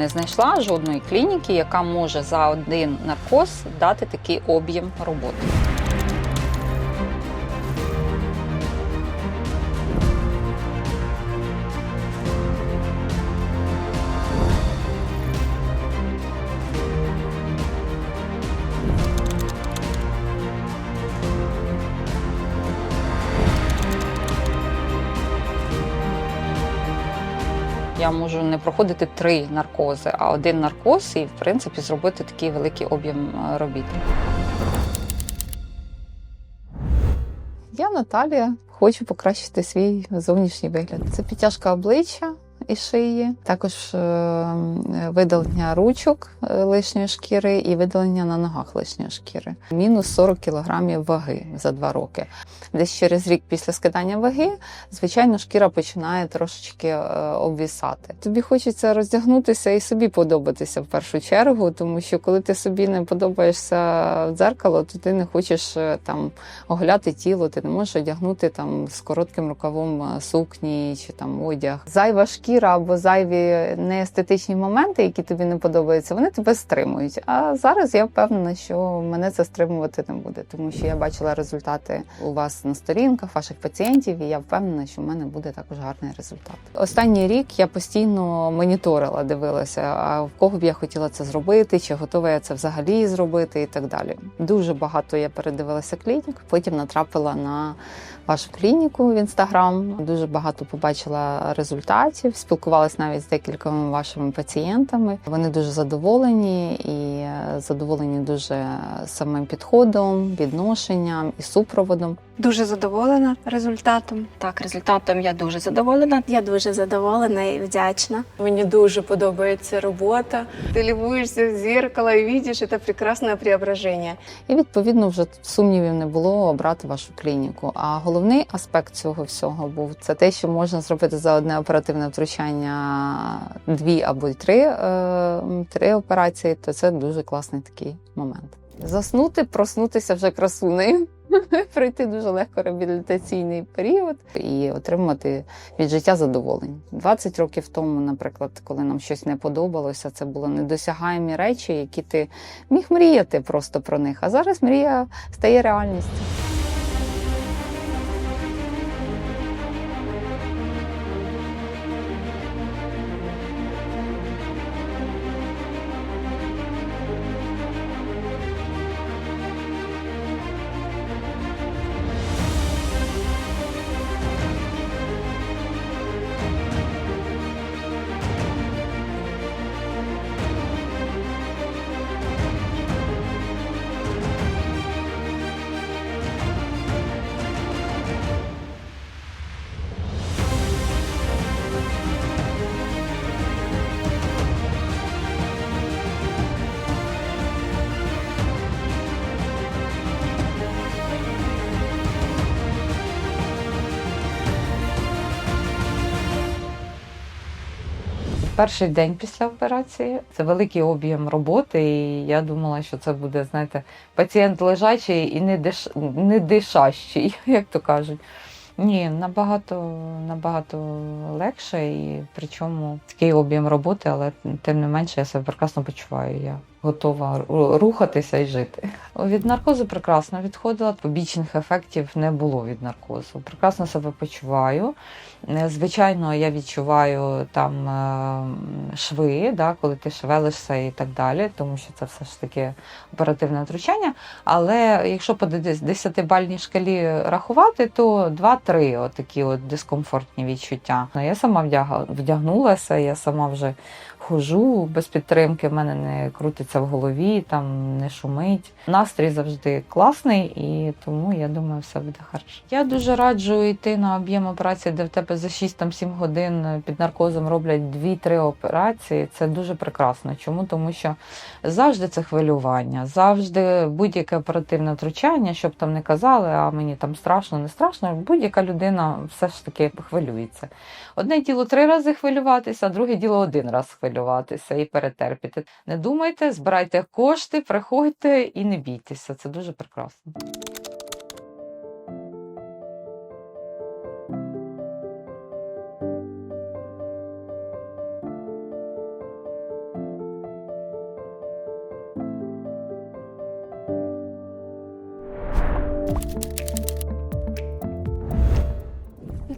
не знайшла жодної клініки, яка може за один наркоз дати такий об'єм роботи. Я можу не проходити три наркози, а один наркоз і, в принципі, зробити такий великий об'єм е, робіт. Я Наталія, хочу покращити свій зовнішній вигляд. Це підтяжка обличчя і шиї, також е, видалення ручок е, лишньої шкіри і видалення на ногах лишньої шкіри. Мінус 40 кілограмів ваги за два роки. Десь через рік після скидання ваги, звичайно, шкіра починає трошечки е, обвісати. Тобі хочеться роздягнутися і собі подобатися в першу чергу, тому що коли ти собі не подобаєшся в дзеркало, то ти не хочеш там оголяти тіло, ти не можеш одягнути там з коротким рукавом сукні чи там одяг. Зайва шкіра або зайві неестетичні моменти, які тобі не подобаються, вони тебе стримують. А зараз я впевнена, що мене це стримувати не буде, тому що я бачила результати у вас на сторінках ваших пацієнтів, і я впевнена, що в мене буде також гарний результат. Останній рік я постійно моніторила, дивилася, а в кого б я хотіла це зробити, чи готова я це взагалі зробити, і так далі. Дуже багато я передивилася клінік. Потім натрапила на вашу клініку в інстаграм. Дуже багато побачила результатів. Спілкувалась навіть з декількома вашими пацієнтами. Вони дуже задоволені і е, задоволені дуже самим підходом, відношенням і супроводом. Дуже задоволена результатом. Так, результатом я дуже задоволена. Я дуже задоволена і вдячна. Мені дуже подобається робота. Ти лівуєшся в зеркало і бачиш це прекрасне преображення. І відповідно вже сумнівів не було обрати вашу клініку. А головний аспект цього всього був це те, що можна зробити за одне оперативне втручання дві або три, е, три операції. То це дуже класний такий момент. Заснути, проснутися вже красунею. Пройти дуже легко реабілітаційний період і отримати від життя задоволення. 20 років тому, наприклад, коли нам щось не подобалося, це були недосягаємі речі, які ти міг мріяти просто про них. А зараз мрія стає реальністю. Перший день після операції це великий об'єм роботи, і я думала, що це буде, знаєте, пацієнт лежачий і не, диш... не дишащий, як то кажуть. Ні, набагато, набагато легше, і причому такий об'єм роботи, але тим не менше я себе прекрасно почуваю. Я готова рухатися і жити. Від наркозу прекрасно відходила, побічних ефектів не було від наркозу. Прекрасно себе почуваю. Е, Звичайно, я відчуваю там е, шви, да, коли ти шевелишся і так далі, тому що це все ж таки оперативне втручання. Але якщо по 10-бальній шкалі рахувати, то 2-3 отакі от дискомфортні відчуття. Ну, Я сама вдягнулася, я сама вже хожу без підтримки, в мене не крутиться в голові, там не шумить. Настрій завжди класний, і тому я думаю, все буде хорошо. Я дуже раджу йти на об'єм операції, де в тебе за 6-7 годин під наркозом роблять 2-3 операції. Це дуже прекрасно. Чому? Тому що завжди це хвилювання, завжди будь-яке оперативне втручання, щоб там не казали, а мені там страшно, не страшно. Будь-яка людина все ж таки хвилюється. Одне діло три рази хвилюватися, а друге діло один раз хвилюватися і перетерпіти. Не думайте, збирайте кошти, приходьте і не бійтеся. Це дуже прекрасно.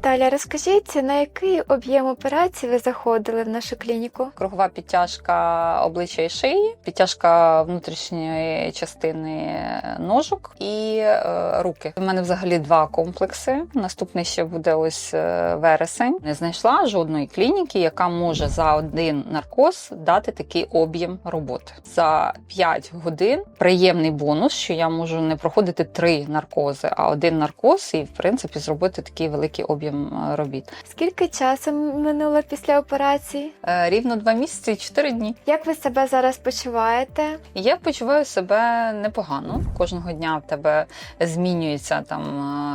Наталя, розкажіть, на який об'єм операцій ви заходили в нашу клініку? Кругова підтяжка обличчя і шиї, підтяжка внутрішньої частини ножок і е, руки. У мене взагалі два комплекси. Наступний ще буде ось е, вересень. Не знайшла жодної клініки, яка може за один наркоз дати такий об'єм роботи. За 5 годин приємний бонус, що я можу не проходити три наркози, а один наркоз, і в принципі зробити такий великий об'єм е, робіт. Скільки часу минуло після операції? Е, Рівно два місяці і 4 дні. Як ви себе зараз почуваєте? Я почуваю себе непогано. Кожного дня в тебе змінюється там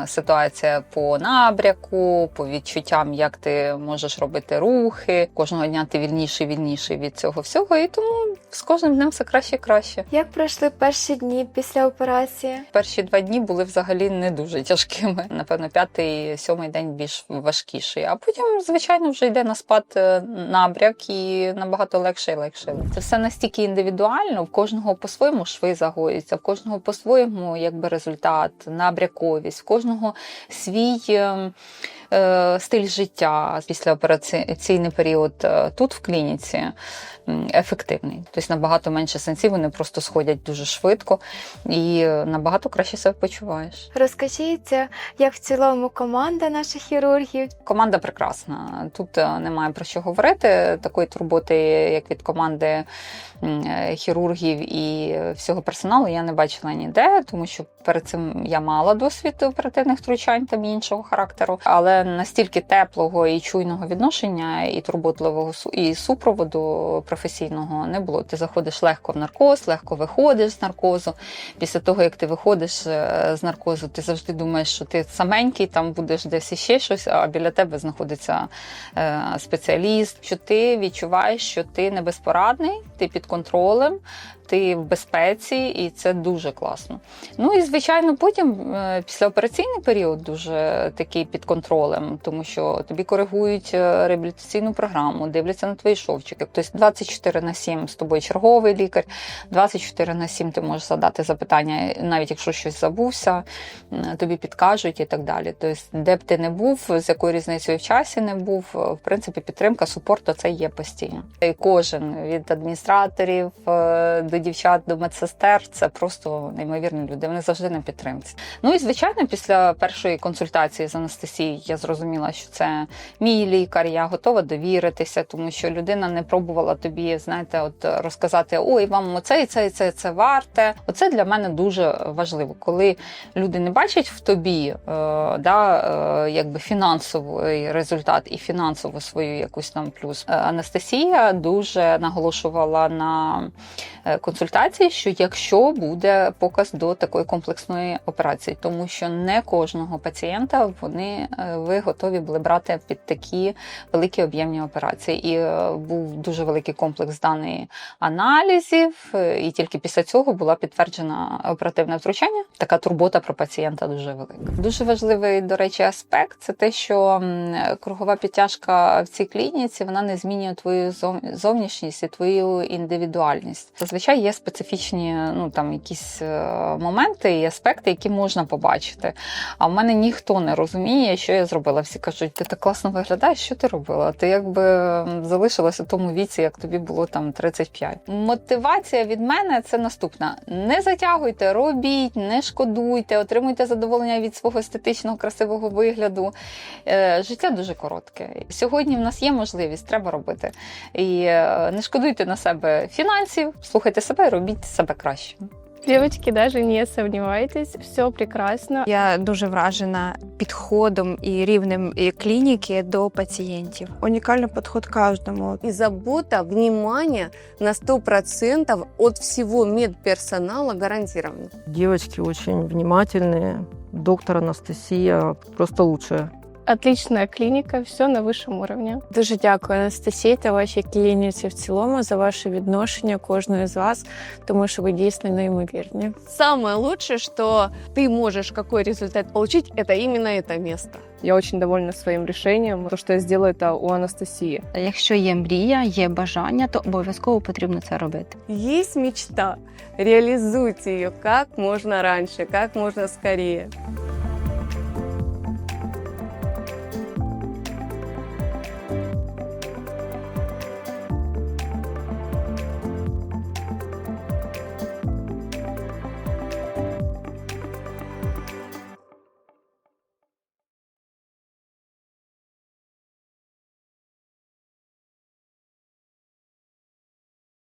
е, ситуація по набряку, по відчуттям, як ти можеш робити рухи. Кожного дня ти вільніший, вільніший від цього всього. І тому з кожним днем все краще і краще. Як пройшли перші дні після операції? Перші два дні були взагалі не дуже тяжкими. Напевно, п'ятий, сьомий день більш важкіший. А потім, звичайно, вже йде на спад е, набряк і набагато легше і легше. Це все настільки індивідуально, в кожного по-своєму шви загоюються, в кожного по-своєму якби результат, набряковість, в кожного свій. Е, е, Стиль життя після операційний період е, тут в клініці ефективний. Тобто набагато менше сенсів, вони просто сходять дуже швидко і е, набагато краще себе почуваєш. Розкажіть, як в цілому команда наших хірургів? Команда прекрасна. Тут е, немає про що говорити. Такої турботи, як від команди е, хірургів і всього персоналу, я не бачила ніде, тому що перед цим я мала досвід оперативних втручань там іншого характеру, але настільки теплого і чуйного відношення, і турботливого і супроводу професійного не було. Ти заходиш легко в наркоз, легко виходиш з наркозу. Після того, як ти виходиш е, з наркозу, ти завжди думаєш, що ти саменький, там будеш десь іще щось, а біля тебе знаходиться е, спеціаліст. Що ти відчуваєш, що ти не безпорадний, ти під контролем, ти в безпеці, і це дуже класно. Ну і звичайно, потім е, післяопераційний період дуже такий під контролем, тому що тобі коригують е, реабілітаційну програму, дивляться на твої шовчики. Тобто 24 на 7 з тобою черговий лікар, 24 на 7 ти можеш задати запитання, навіть якщо щось забувся, тобі підкажуть і так далі. Тобто, де б ти не був, з якою різницею в часі не був, е, в принципі, підтримка, супорту це є постійно. І кожен від адміністраторів е, до дівчат, до медсестер це просто неймовірні люди. Вони завжди на підтримці. Ну і звичайно, після першої консультації з Анастасією я зрозуміла, що це мій лікар. Я готова довіритися, тому що людина не пробувала тобі, знаєте, от розказати: ой, вам оце і це, і це, і це варте. Оце для мене дуже важливо, коли люди не бачать в тобі е, да, е, якби фінансовий результат і фінансову свою якусь там плюс. Е, Анастасія дуже наголошувала на консультації, що якщо буде показ до такої комплексної операції, тому що не кожного пацієнта вони е, ви готові були брати під такі великі об'ємні операції. І е, був дуже великий комплекс даних аналізів, е, і тільки після цього була підтверджена оперативне втручання. Така турбота про пацієнта дуже велика. Дуже важливий, до речі, аспект це те, що кругова підтяжка в цій клініці вона не змінює твою зовнішність і твою індивідуальність. Зазвичай є специфічні ну там якісь е, моменти і аспекти, які можна побачити. А в мене ніхто не розуміє, що я зробила. Всі кажуть, ти так класно виглядаєш, що ти робила? Ти якби залишилася в тому віці, як тобі було там 35. Мотивація від мене це наступна: не затягуйте, робіть, не шкодуйте, отримуйте задоволення від свого естетичного красивого вигляду. Е, Життя дуже коротке. Сьогодні в нас є можливість, треба робити. І е, не шкодуйте на себе фінансів, слухайте себе, робіть себе краще. Девочки, даже не сомневайтесь, все прекрасно. Я дуже вражена підходом і рівнем клініки до пацієнтів. Унікальний підход кожному. И забота, внимание на 100% от всего медперсонала гарантировано. Девочки очень внимательные. Доктор Анастасия просто лучшая Отличная клиника, все на высшем уровне. Дуже дякую Анастасії та вашій клініці в цілому за ваше відношення кожної з вас, тому що ви дійсно неймовірні. Самое лучшее, что ты можешь какой результат получить, это именно это место. Я очень довольна своим решением. То, что я сделала это у Анастасии. Якщо є мрія, є бажання, то обов'язково потрібно це робити. Есть мечта, реализуйте ее как можно раньше, как можно скорее.